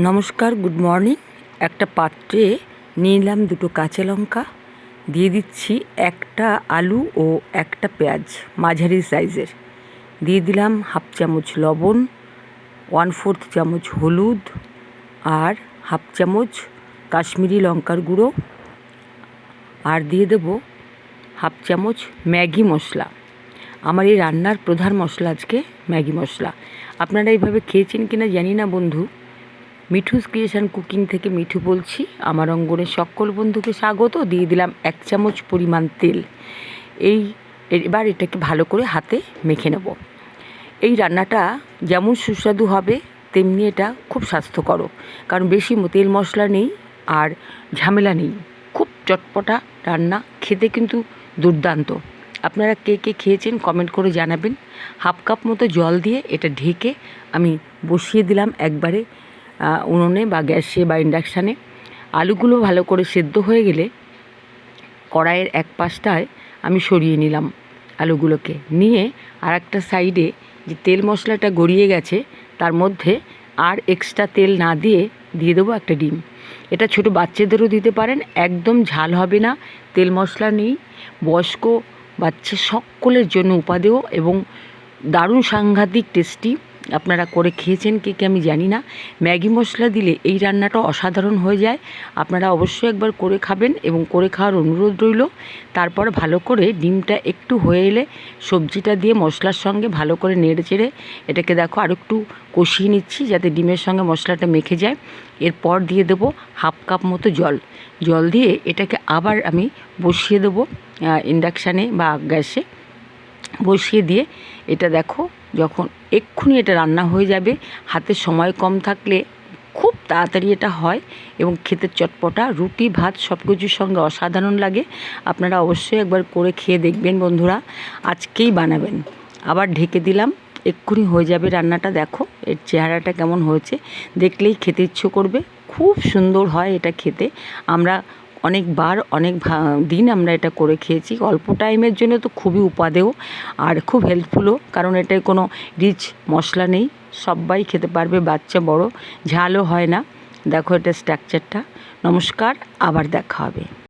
নমস্কার good morning একটা পাত্রে নিলাম দুটো কাঁচা লঙ্কা। দিয়ে দিচ্ছি একটা আলু ও একটা পেঁয়াজ, মাঝারি সাইজের। দিয়ে দিলাম হাফ চামচ লবণ ওয়ান ফোর্থ চামচ হলুদ আর হাফ চামচ কাশ্মীরি লঙ্কার গুঁড়ো। আর দিয়ে দেব হাফ চামচ ম্যাগি মশলা। আমার এই রান্নার প্রধান মশলা আজকে ম্যাগি মশলা। আপনারা এইভাবে খেয়েছেন কিনা জানি না বন্ধু। মিঠুস ক্রিয়েশন কুকিং থেকে মিঠু বলছি। আমার অঙ্গনের সকল বন্ধুকে স্বাগত। দিয়ে দিলাম এক চামচ পরিমাণ তেল। এই, এবার এটাকে ভালো করে হাতে মেখে নেব। এই রান্নাটা যেমন সুস্বাদু হবে, তেমনি এটা খুব স্বাস্থ্যকর। কারণ বেশি তেল মশলা নেই আর ঝামেলা নেই। খুব চটপটা রান্না, খেতে কিন্তু দুর্দান্ত। আপনারা কে কে খেয়েছেন কমেন্ট করে জানাবেন। হাফ কাপ মতো জল দিয়ে এটা ঢেকে আমি বসিয়ে দিলাম একবারে উনুনে বা গ্যাসে বা ইন্ডাকশানে আলুগুলো ভালো করে সেদ্ধ হয়ে গেলে কড়াইয়ের এক পাশটায় আমি সরিয়ে নিলাম আলুগুলোকে। নিয়ে আর একটা সাইডে যে তেল মশলাটা গড়িয়ে গেছে, তার মধ্যে আর এক্সট্রা তেল না দিয়ে দিয়ে দেবো একটা ডিম। এটা ছোট বাচ্চাদেরও দিতে পারেন, একদম ঝাল হবে না, তেল মশলা নেই, বয়স্ক বাচ্চা সকলের জন্য উপাদেয় এবং দারুণ সাংঘাতিক টেস্টি। আপনারা করে খেয়েছেন, কে কে আমি জানি না। ম্যাগি মশলা দিলে এই রান্নাটা অসাধারণ হয়ে যায়। আপনারা অবশ্যই একবার করে খাবেন এবং করে খাওয়ার অনুরোধ রইল। তারপর ভালো করে ডিমটা একটু হয়ে এলে সবজিটা দিয়ে মশলার সঙ্গে ভালো করে নেড়ে চেড়ে এটাকে দেখো আর একটু কষিয়ে নিচ্ছি যাতে ডিমের সঙ্গে মশলাটা মেখে যায়। এরপর দিয়ে দেবো হাফ কাপ মতো জল। জল দিয়ে এটাকে আবার আমি বসিয়ে দেবো ইন্ডাকশানে বা গ্যাসে। বসিয়ে দিয়ে এটা দেখো যখন এক্ষুনি এটা রান্না হয়ে যাবে, হাতে সময় কম থাকলে খুব তাড়াতাড়ি এটা হয় এবং খেতে চটপটা, রুটি, ভাত সব কিছুর সঙ্গে অসাধারণ লাগে। আপনারা অবশ্যই একবার করে খেয়ে দেখবেন বন্ধুরা, আজকেই বানাবেন। আবার ঢেকে দিলাম, এক্ষুনি হয়ে যাবে রান্নাটা, দেখো এর চেহারাটা কেমন হয়েছে। দেখলেই খেতে ইচ্ছে করবে, খুব সুন্দর হয় এটা খেতে। আমরা অনেকবার, অনেক দিন আমরা এটা করে খেয়েছি। অল্প টাইমের জন্য তো খুবই উপাদেয় আর খুব হেল্পফুলও, কারণ এটায় কোনো রিচ মশলা নেই। সবাই খেতে পারবে, বাচ্চা, বড়, ঝালও হয় না। দেখো এটা স্ট্রাকচারটা। নমস্কার, আবার দেখা হবে।